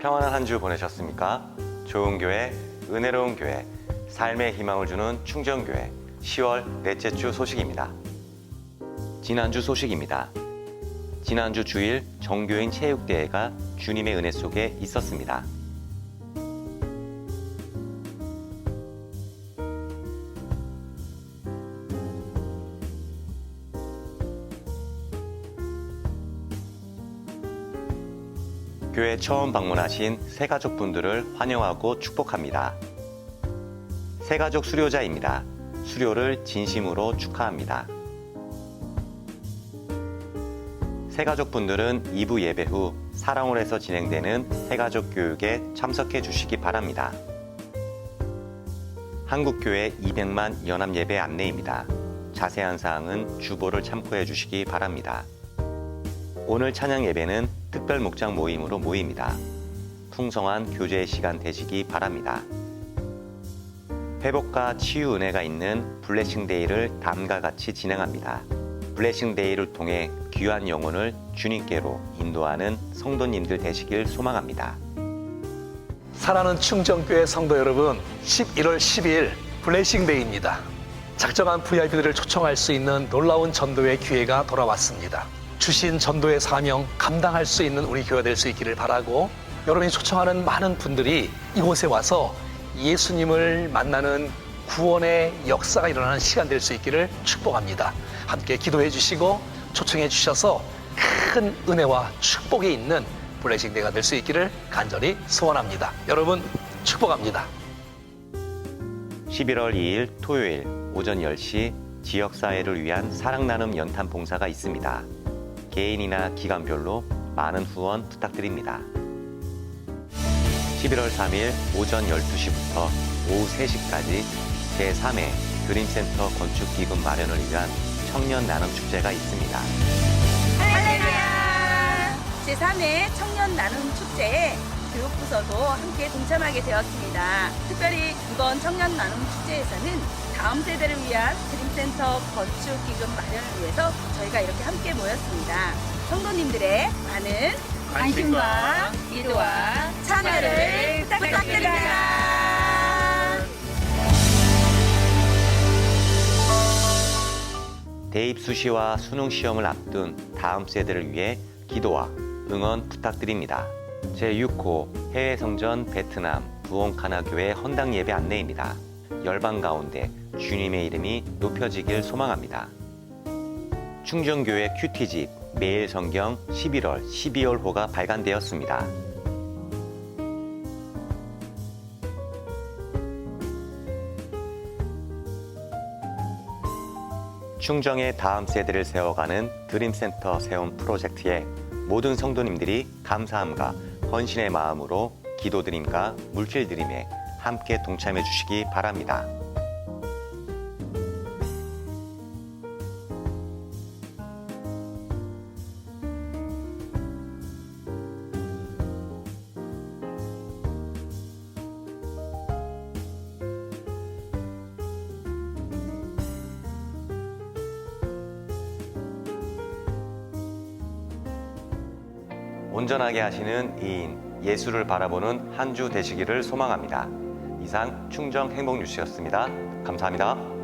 평안한 한 주 보내셨습니까? 좋은 교회, 은혜로운 교회, 삶의 희망을 주는 충정교회 10월 넷째 주 소식입니다. 지난주 소식입니다. 지난주 주일 정교인 체육대회가 주님의 은혜 속에 있었습니다. 교회 처음 방문하신 새가족분들을 환영하고 축복합니다. 새가족 수료자입니다. 수료를 진심으로 축하합니다. 새가족분들은 2부 예배 후 사랑홀에서 진행되는 새가족 교육에 참석해 주시기 바랍니다. 한국교회 200만 연합 예배 안내입니다. 자세한 사항은 주보를 참고해 주시기 바랍니다. 오늘 찬양 예배는 특별 목장 모임으로 모입니다. 풍성한 교제 시간 되시기 바랍니다. 회복과 치유 은혜가 있는 블레싱 데이를 다음과 같이 진행합니다. 블레싱 데이를 통해 귀한 영혼을 주님께로 인도하는 성도님들 되시길 소망합니다. 사랑하는 충정교회 성도 여러분, 11월 12일 블레싱데이입니다. 작정한 VIP들을 초청할 수 있는 놀라운 전도의 기회가 돌아왔습니다. 주신 전도의 사명 감당할 수 있는 우리 교회가 될 수 있기를 바라고 여러분이 초청하는 많은 분들이 이곳에 와서 예수님을 만나는 구원의 역사가 일어나는 시간 될 수 있기를 축복합니다. 함께 기도해 주시고 초청해 주셔서 큰 은혜와 축복이 있는 블레싱 데이가 될 수 있기를 간절히 소원합니다. 여러분 축복합니다. 11월 2일 토요일 오전 10시 지역사회를 위한 사랑 나눔 연탄 봉사가 있습니다. 개인이나 기관별로 많은 후원 부탁드립니다. 11월 3일 오전 12시부터 오후 3시까지 제3회 그린센터 건축기금 마련을 위한 청년 나눔 축제가 있습니다. 할렐루야! 제3회 청년 나눔 축제에 교육부서도 함께 동참하게 되었습니다. 특별히 이번 청년 나눔 축제에서는 다음 세대를 위한 드림센터 건축 기금 마련을 위해서 저희가 이렇게 함께 모였습니다. 성도님들의 많은 관심과 기도와 참여를 부탁드립니다. 대입 수시와 수능 시험을 앞둔 다음 세대를 위해 기도와 응원 부탁드립니다. 제6호 해외 성전 베트남 부온카나 교회 헌당 예배 안내입니다. 열방 가운데 주님의 이름이 높여지길 소망합니다. 충정교회 큐티집 매일 성경 11월 12월호가 발간되었습니다. 충정의 다음 세대를 세워가는 드림센터 세움 프로젝트에 모든 성도님들이 감사함과 헌신의 마음으로 기도드림과 물질드림에 함께 동참해 주시기 바랍니다. 온전하게 하시는 이인 예수를 바라보는 한 주 되시기를 소망합니다. 이상 충정 행복 뉴스였습니다. 감사합니다.